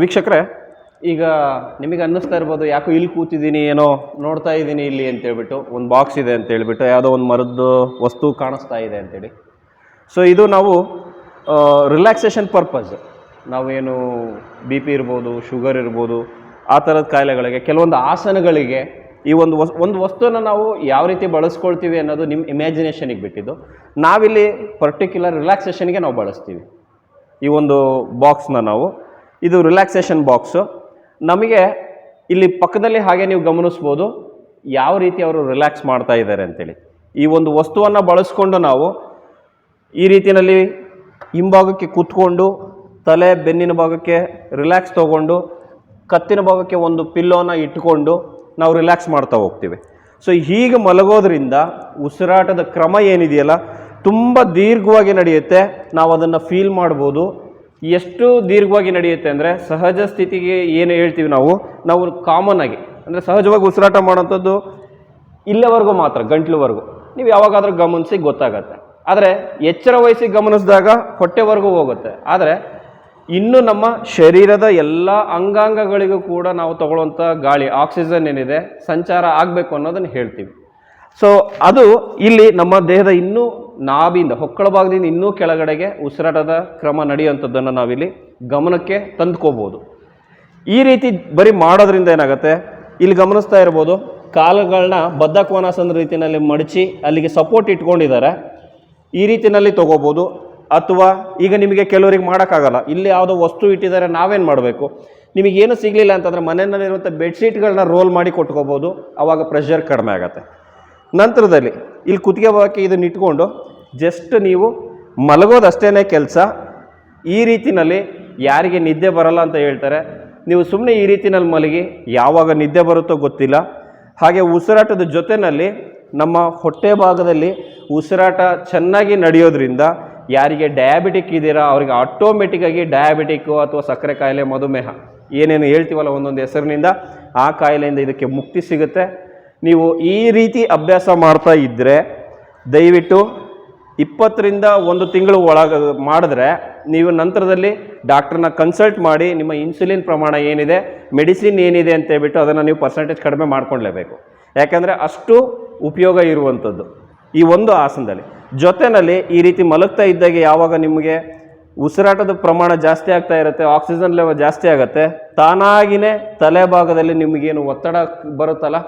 ವೀಕ್ಷಕರೇ, ಈಗ ನಿಮಗೆ ಅನ್ನಿಸ್ತಾ ಇರ್ಬೋದು, ಯಾಕೋ ಇಲ್ಲಿ ಕೂತಿದ್ದೀನಿ, ಏನೋ ನೋಡ್ತಾ ಇದ್ದೀನಿ ಇಲ್ಲಿ ಅಂತೇಳ್ಬಿಟ್ಟು ಒಂದು ಬಾಕ್ಸ್ ಇದೆ ಅಂತ ಹೇಳ್ಬಿಟ್ಟು, ಯಾವುದೋ ಒಂದು ಮರದ್ದು ವಸ್ತು ಕಾಣಿಸ್ತಾ ಇದೆ ಅಂತೇಳಿ ಸೊ ಇದು ನಾವು ರಿಲ್ಯಾಕ್ಸೇಷನ್ ಪರ್ಪಸ್ ನಾವೇನು ಬಿ ಪಿ ಇರ್ಬೋದು ಶುಗರ್ ಇರ್ಬೋದು, ಆ ಥರದ ಕಾಯಿಲೆಗಳಿಗೆ, ಕೆಲವೊಂದು ಆಸನಗಳಿಗೆ ಈ ಒಂದು ವಸ್, ಒಂದು ವಸ್ತುನ ನಾವು ಯಾವ ರೀತಿ ಬಳಸ್ಕೊಳ್ತೀವಿ ಅನ್ನೋದು ನಿಮ್ಮ ಇಮ್ಯಾಜಿನೇಷನಿಗೆ ಬಿಟ್ಟಿದ್ದು. ನಾವಿಲ್ಲಿ ಪರ್ಟಿಕ್ಯುಲರ್ ರಿಲ್ಯಾಕ್ಸೇಷನ್ಗೆ ನಾವು ಬಳಸ್ತೀವಿ. ಈ ಒಂದು ಬಾಕ್ಸ್ನ ನಾವು. ಇದು ರಿಲ್ಯಾಕ್ಸೇಷನ್ ಬಾಕ್ಸು ನಮಗೆ ಇಲ್ಲಿ ಪಕ್ಕದಲ್ಲಿ ಹಾಗೆ ನೀವು ಗಮನಿಸ್ಬೋದು ಯಾವ ರೀತಿ ಅವರು ರಿಲ್ಯಾಕ್ಸ್ ಮಾಡ್ತಾ ಇದ್ದಾರೆ ಅಂತೇಳಿ. ಈ ಒಂದು ವಸ್ತುವನ್ನು ಬಳಸ್ಕೊಂಡು ನಾವು ಈ ರೀತಿಯಲ್ಲಿ ಹಿಂಭಾಗಕ್ಕೆ ಕೂತ್ಕೊಂಡು, ತಲೆ ಬೆನ್ನಿನ ಭಾಗಕ್ಕೆ ರಿಲ್ಯಾಕ್ಸ್ ತೊಗೊಂಡು, ಕತ್ತಿನ ಭಾಗಕ್ಕೆ ಒಂದು ಪಿಲ್ಲೋನ ಇಟ್ಕೊಂಡು ನಾವು ರಿಲ್ಯಾಕ್ಸ್ ಮಾಡ್ತಾ ಹೋಗ್ತೀವಿ. ಸೊ ಹೀಗೆ ಮಲಗೋದ್ರಿಂದ ಉಸಿರಾಟದ ಕ್ರಮ ಏನಿದೆಯಲ್ಲ, ತುಂಬ ದೀರ್ಘವಾಗಿ ನಡೆಯುತ್ತೆ. ನಾವು ಅದನ್ನು ಫೀಲ್ ಮಾಡ್ಬೋದು. ಎಷ್ಟು ದೀರ್ಘವಾಗಿ ನಡೆಯುತ್ತೆ ಅಂದರೆ ಸಹಜ ಸ್ಥಿತಿಗೆ ಏನು ಹೇಳ್ತೀವಿ ನಾವು? ನಾವು ಕಾಮನ್ ಆಗಿ, ಅಂದರೆ ಸಹಜವಾಗಿ ಉಸಿರಾಟ ಮಾಡೋಂಥದ್ದು ಇಲ್ಲಿವರೆಗೂ ಮಾತ್ರ, ಗಂಟ್ಲುವರೆಗೂ. ನೀವು ಯಾವಾಗಾದರೂ ಗಮನಿಸಿ ಗೊತ್ತಾಗತ್ತೆ. ಆದರೆ ಎಚ್ಚರ ವಹಿಸಿ ಗಮನಿಸಿದಾಗ ಹೊಟ್ಟೆವರೆಗೂ ಹೋಗುತ್ತೆ. ಆದರೆ ಇನ್ನು ನಮ್ಮ ಶರೀರದ ಎಲ್ಲ ಅಂಗಾಂಗಗಳಿಗೂ ಕೂಡ ನಾವು ತಗೊಳ್ಳುವಂಥ ಗಾಳಿ ಆಕ್ಸಿಜನ್ ಏನಿದೆ, ಸಂಚಾರ ಆಗಬೇಕು ಅನ್ನೋದನ್ನು ಹೇಳ್ತೀವಿ. ಸೊ ಅದು ಇಲ್ಲಿ ನಮ್ಮ ದೇಹದ ಇನ್ನೂ ನಾಭಿಯಿಂದ ಹೊಕ್ಕಳ ಭಾಗದಿಂದ ಇನ್ನೂ ಕೆಳಗಡೆಗೆ ಉಸಿರಾಟದ ಕ್ರಮ ನಡೆಯುವಂಥದ್ದನ್ನು ನಾವಿಲ್ಲಿ ಗಮನಕ್ಕೆ ತಂದುಕೋಬೋದು. ಈ ರೀತಿ ಬರೀ ಮಾಡೋದ್ರಿಂದ ಏನಾಗುತ್ತೆ? ಇಲ್ಲಿ ಗಮನಿಸ್ತಾ ಇರ್ಬೋದು, ಕಾಲುಗಳನ್ನ ಬದ್ಧ ಕೋನಾಸನ ರೀತಿಯಲ್ಲಿ ಮಡಚಿ ಅಲ್ಲಿಗೆ ಸಪೋರ್ಟ್ ಇಟ್ಕೊಂಡಿದ್ದಾರೆ. ಈ ರೀತಿಯಲ್ಲಿ ತೊಗೋಬೋದು, ಅಥವಾ ಈಗ ನಿಮಗೆ ಕೆಲವರಿಗೆ ಮಾಡೋಕ್ಕಾಗಲ್ಲ. ಇಲ್ಲಿ ಯಾವುದೋ ವಸ್ತು ಇಟ್ಟಿದ್ದಾರೆ, ನಾವೇನು ಮಾಡಬೇಕು? ನಿಮಗೇನು ಸಿಗಲಿಲ್ಲ ಅಂತಂದರೆ ಮನೆಯಲ್ಲಿರುವಂಥ ಬೆಡ್ಶೀಟ್ಗಳನ್ನ ರೋಲ್ ಮಾಡಿ ಕೊಟ್ಕೋಬೋದು. ಆವಾಗ ಪ್ರೆಷರ್ ಕಡಿಮೆ ಆಗುತ್ತೆ. ನಂತರದಲ್ಲಿ ಇಲ್ಲಿ ಕುತ್ತಿಗೆ ಭಾಗಕ್ಕೆ ಇದನ್ನು ಇಟ್ಕೊಂಡು ಜಸ್ಟ್ ನೀವು ಮಲಗೋದಷ್ಟೇ ಕೆಲಸ. ಈ ರೀತಿನಲ್ಲಿ ಯಾರಿಗೆ ನಿದ್ದೆ ಬರಲ್ಲ ಅಂತ ಹೇಳ್ತಾರೆ. ನೀವು ಸುಮ್ಮನೆ ಈ ರೀತಿನಲ್ಲಿ ಮಲಗಿ, ಯಾವಾಗ ನಿದ್ದೆ ಬರುತ್ತೋ ಗೊತ್ತಿಲ್ಲ. ಹಾಗೆ ಉಸಿರಾಟದ ಜೊತೆಯಲ್ಲಿ ನಮ್ಮ ಹೊಟ್ಟೆ ಭಾಗದಲ್ಲಿ ಉಸಿರಾಟ ಚೆನ್ನಾಗಿ ನಡೆಯೋದ್ರಿಂದ ಯಾರಿಗೆ ಡಯಾಬಿಟಿಕ್ ಇದ್ದೀರಾ, ಅವರಿಗೆ ಆಟೋಮೆಟಿಕ್ಕಾಗಿ ಡಯಾಬಿಟಿಕ್ಕು ಅಥವಾ ಸಕ್ಕರೆ ಕಾಯಿಲೆ, ಮಧುಮೇಹ ಏನೇನು ಹೇಳ್ತೀವಲ್ಲ ಒಂದೊಂದು ಹೆಸರಿನಿಂದ ಆ ಕಾಯಿಲೆಯಿಂದ ಇದಕ್ಕೆ ಮುಕ್ತಿ ಸಿಗುತ್ತೆ. ನೀವು ಈ ರೀತಿ ಅಭ್ಯಾಸ ಮಾಡ್ತಾ ಇದ್ದರೆ ದಯವಿಟ್ಟು ಇಪ್ಪತ್ತರಿಂದ ಒಂದು ತಿಂಗಳು ಒಳಗ ಮಾಡಿದ್ರೆ ನೀವು ನಂತರದಲ್ಲಿ ಡಾಕ್ಟ್ರನ್ನ ಕನ್ಸಲ್ಟ್ ಮಾಡಿ ನಿಮ್ಮ ಇನ್ಸುಲಿನ್ ಪ್ರಮಾಣ ಏನಿದೆ, ಮೆಡಿಸಿನ್ ಏನಿದೆ ಅಂತ ಹೇಳ್ಬಿಟ್ಟು ಅದನ್ನು ನೀವು ಪರ್ಸೆಂಟೇಜ್ ಕಡಿಮೆ ಮಾಡ್ಕೊಳ್ಲೇಬೇಕು. ಯಾಕೆಂದರೆ ಅಷ್ಟು ಉಪಯೋಗ ಇರುವಂಥದ್ದು ಈ ಒಂದು ಆಸನದಲ್ಲಿ. ಜೊತೆಯಲ್ಲಿ ಈ ರೀತಿ ಮಲಗ್ತಾ ಇದ್ದಾಗ ಯಾವಾಗ ನಿಮಗೆ ಉಸಿರಾಟದ ಪ್ರಮಾಣ ಜಾಸ್ತಿ ಆಗ್ತಾ ಇರುತ್ತೆ ಆಕ್ಸಿಜನ್ ಲೆವೆಲ್ ಜಾಸ್ತಿ ಆಗುತ್ತೆ, ತಾನಾಗಿನೇ ತಲೆ ಭಾಗದಲ್ಲಿ ನಿಮಗೇನು ಒತ್ತಡ ಬರುತ್ತಲ್ಲ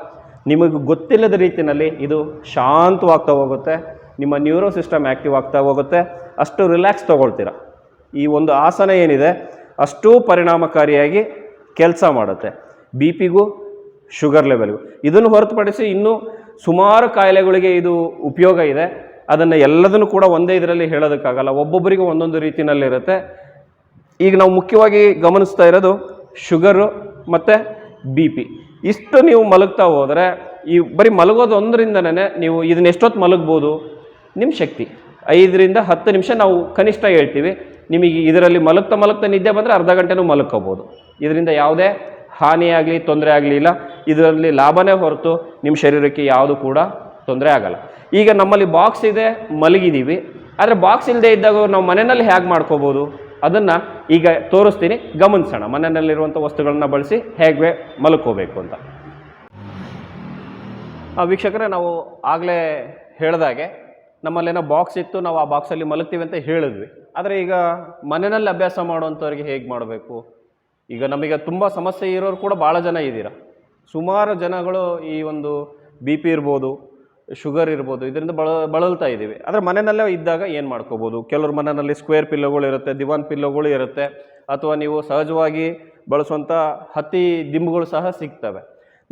ನಿಮಗೆ ಗೊತ್ತಿಲ್ಲದ ರೀತಿಯಲ್ಲಿ ಇದು ಶಾಂತವಾಗ್ತಾ ಹೋಗುತ್ತೆ, ನಿಮ್ಮ ನ್ಯೂರೋ ಸಿಸ್ಟಮ್ ಆ್ಯಕ್ಟಿವ್ ಆಗ್ತಾ ಹೋಗುತ್ತೆ, ಅಷ್ಟು ರಿಲ್ಯಾಕ್ಸ್ ತೊಗೊಳ್ತೀರ. ಈ ಒಂದು ಆಸನ ಏನಿದೆ, ಅಷ್ಟೂ ಪರಿಣಾಮಕಾರಿಯಾಗಿ ಕೆಲಸ ಮಾಡುತ್ತೆ. ಬಿ ಪಿಗೂ ಶುಗರ್ ಲೆವೆಲ್ಗೂ. ಇದನ್ನು ಹೊರತುಪಡಿಸಿ ಇನ್ನೂ ಸುಮಾರು ಕಾಯಿಲೆಗಳಿಗೆ ಇದು ಉಪಯೋಗ ಇದೆ. ಅದನ್ನು ಎಲ್ಲದನ್ನು ಕೂಡ ಒಂದೇ ಇದರಲ್ಲಿ ಹೇಳೋದಕ್ಕಾಗಲ್ಲ, ಒಬ್ಬೊಬ್ಬರಿಗೂ ಒಂದೊಂದು ರೀತಿಯಲ್ಲಿರುತ್ತೆ. ಈಗ ನಾವು ಮುಖ್ಯವಾಗಿ ಗಮನಿಸ್ತಾ ಇರೋದು ಶುಗರು ಮತ್ತು ಬಿ ಪಿ ಇಷ್ಟು ನೀವು ಮಲಗ್ತಾ ಹೋದರೆ ಈ ಬರೀ ಮಲಗೋದು ಒಂದರಿಂದನೇ ನೀವು ಇದನ್ನ ಎಷ್ಟೊತ್ತು ಮಲಗ್ಬೋದು? ನಿಮ್ಮ ಶಕ್ತಿ. ಐದರಿಂದ ಹತ್ತು ನಿಮಿಷ ನಾವು ಕನಿಷ್ಠ ಹೇಳ್ತೀವಿ. ನಿಮಗೆ ಇದರಲ್ಲಿ ಮಲಗ್ತಾ ಮಲಗ್ತಾ ನಿದ್ದೆ ಬಂದರೆ ಅರ್ಧ ಗಂಟೆನೂ ಮಲಗ್ಕೋಬೋದು. ಇದರಿಂದ ಯಾವುದೇ ಹಾನಿಯಾಗಲಿ ತೊಂದರೆ ಆಗಲಿಲ್ಲ ಇದರಲ್ಲಿ ಲಾಭನೇ ಹೊರತು ನಿಮ್ಮ ಶರೀರಕ್ಕೆ ಯಾವುದು ಕೂಡ ತೊಂದರೆ ಆಗಲ್ಲ. ಈಗ ನಮ್ಮಲ್ಲಿ ಬಾಕ್ಸ್ ಇದೆ, ಮಲಗಿದ್ದೀವಿ. ಆದರೆ ಬಾಕ್ಸ್ ಇಲ್ಲದೆ ಇದ್ದಾಗ ನಾವು ಮನೆಯಲ್ಲಿ ಹೇಗೆ ಮಾಡ್ಕೋಬೋದು? ಅದನ್ನು ಈಗ ತೋರಿಸ್ತೀನಿ. ಗಮನಿಸೋಣ. ಮನೆಯಲ್ಲಿರುವಂಥ ವಸ್ತುಗಳನ್ನ ಬಳಸಿ ಹೇಗೆ ಮಲ್ಕೋಬೇಕು ಅಂತ. ವೀಕ್ಷಕರೇ, ನಾವು ಆಗಲೇ ಹೇಳ್ದಾಗೆ ನಮ್ಮಲ್ಲೇನೋ ಬಾಕ್ಸ್ ಇತ್ತು. ನಾವು ಆ ಬಾಕ್ಸಲ್ಲಿ ಮಲಗ್ತೀವಿ ಅಂತ ಹೇಳಿದ್ವಿ. ಆದರೆ ಈಗ ಮನೆಯಲ್ಲಿ ಅಭ್ಯಾಸ ಮಾಡುವಂಥವ್ರಿಗೆ ಹೇಗೆ ಮಾಡಬೇಕು? ಈಗ ನಮಗೆ ತುಂಬ ಸಮಸ್ಯೆ ಇರೋರು ಕೂಡ ಭಾಳ ಜನ ಇದ್ದೀರ? ಸುಮಾರು ಜನಗಳು ಈ ಒಂದು ಬಿ ಪಿ ಇರ್ಬೋದು ಶುಗರ್ ಇರ್ಬೋದು, ಇದರಿಂದ ಬಳ ಬಳಲ್ತಾ ಇದ್ದೀವಿ. ಆದರೆ ಮನೆಯಲ್ಲೇ ಇದ್ದಾಗ ಏನು ಮಾಡ್ಕೋಬೋದು? ಕೆಲವ್ರ ಮನೆಯಲ್ಲಿ ಸ್ಕ್ವೇರ್ ಪಿಲ್ಲೋಗಳು ಇರುತ್ತೆ, ದಿವಾನ್ ಪಿಲ್ಲೋಗಳು ಇರುತ್ತೆ, ಅಥವಾ ನೀವು ಸಹಜವಾಗಿ ಬಳಸುವಂಥ ಹತ್ತಿ ದಿಂಬುಗಳು ಸಹ ಸಿಗ್ತವೆ.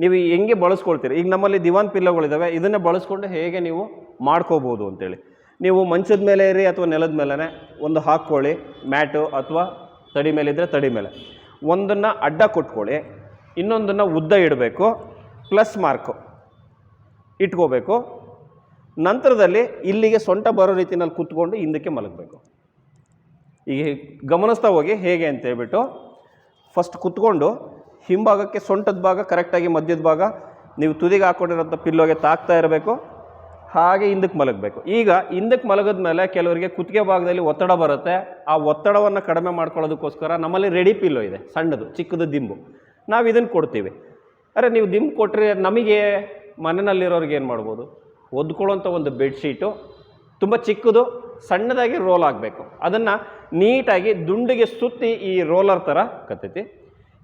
ನೀವು ಹೆಂಗೆ ಬಳಸ್ಕೊಳ್ತೀರಿ? ಈಗ ನಮ್ಮಲ್ಲಿ ದಿವಾನ್ ಪಿಲ್ಲೋಗಳಿದ್ದಾವೆ ಇದನ್ನು ಬಳಸ್ಕೊಂಡು ಹೇಗೆ ನೀವು ಮಾಡ್ಕೋಬೋದು ಅಂತೇಳಿ. ನೀವು ಮಂಚದ ಮೇಲೆ ಇರಿ ಅಥವಾ ನೆಲದ ಮೇಲೇ ಒಂದು ಹಾಕ್ಕೊಳ್ಳಿ, ಮ್ಯಾಟು ಅಥವಾ ತಡಿ ಮೇಲಿದ್ದರೆ ತಡಿ ಮೇಲೆ. ಒಂದನ್ನು ಅಡ್ಡ ಕೊಟ್ಕೊಳ್ಳಿ, ಇನ್ನೊಂದನ್ನು ಉದ್ದ ಇಡಬೇಕು, ಪ್ಲಸ್ ಮಾರ್ಕು. ಇಟ್ಕೋಬೇಕು. ನಂತರದಲ್ಲಿ ಇಲ್ಲಿಗೆ ಸೊಂಟ ಬರೋ ರೀತಿನಲ್ಲಿ ಕೂತ್ಕೊಂಡು ಹಿಂದಕ್ಕೆ ಮಲಗಬೇಕು. ಈಗ ಗಮನಿಸ್ತಾ ಹೋಗಿ ಹೇಗೆ ಅಂತ ಹೇಳ್ಬಿಟ್ಟು ಫಸ್ಟ್ ಕುತ್ಕೊಂಡು ಹಿಂಭಾಗಕ್ಕೆ ಸೊಂಟದ ಭಾಗ ಕರೆಕ್ಟಾಗಿ ಮಧ್ಯದ ಭಾಗ ನೀವು ತುದಿಗೆ ಹಾಕ್ಕೊಂಡಿರೋಂಥ ಪಿಲ್ಲೋಗೆ ತಾಕ್ತಾ ಇರಬೇಕು. ಹಾಗೆ ಹಿಂದಕ್ಕೆ ಮಲಗಬೇಕು. ಈಗ ಹಿಂದಕ್ಕೆ ಮಲಗದ ಮೇಲೆ ಕೆಲವರಿಗೆ ಕುತ್ತಿಗೆ ಭಾಗದಲ್ಲಿ ಒತ್ತಡ ಬರುತ್ತೆ. ಆ ಒತ್ತಡವನ್ನು ಕಡಿಮೆ ಮಾಡ್ಕೊಳ್ಳೋದಕ್ಕೋಸ್ಕರ ನಮ್ಮಲ್ಲಿ ರೆಡಿ ಪಿಲ್ಲೋ ಇದೆ, ಸಣ್ಣದು, ಚಿಕ್ಕದು ದಿಂಬು. ನಾವು ಇದನ್ನು ಕೊಡ್ತೀವಿ. ಅರೆ ನೀವು ದಿಂಬು ಕೊಟ್ಟರೆ ನಮಗೆ ಮನೆಯಲ್ಲಿರೋರಿಗೆ ಏನು ಮಾಡ್ಬೋದು? ಒದ್ಕೊಳ್ಳೋಂಥ ಒಂದು ಬೆಡ್ಶೀಟು ತುಂಬ ಚಿಕ್ಕದು, ಸಣ್ಣದಾಗಿ ರೋಲ್ ಆಗಬೇಕು. ಅದನ್ನು ನೀಟಾಗಿ ದುಂಡಿಗೆ ಸುತ್ತಿ ಈ ರೋಲರ್ ಥರ ಕತ್ತೈತಿ.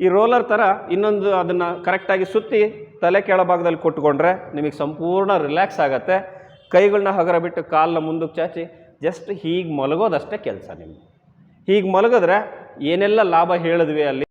ಈ ರೋಲರ್ ಥರ ಇನ್ನೊಂದು ಅದನ್ನು ಕರೆಕ್ಟಾಗಿ ಸುತ್ತಿ ತಲೆ ಕೆಳಭಾಗದಲ್ಲಿ ಕೊಟ್ಕೊಂಡ್ರೆ ನಿಮಗೆ ಸಂಪೂರ್ಣ ರಿಲ್ಯಾಕ್ಸ್ ಆಗುತ್ತೆ. ಕೈಗಳನ್ನ ಹಗರ ಬಿಟ್ಟು ಕಾಲನ್ನ ಮುಂದಕ್ಕೆ ಚಾಚಿ ಜಸ್ಟ್ ಹೀಗೆ ಮಲಗೋದಷ್ಟೇ ಕೆಲಸ ನಿಮಗೆ. ಹೀಗೆ ಮಲಗಿದ್ರೆ ಏನೆಲ್ಲ ಲಾಭ ಹೇಳಿದ್ವಿ ಅಲ್ಲಿ?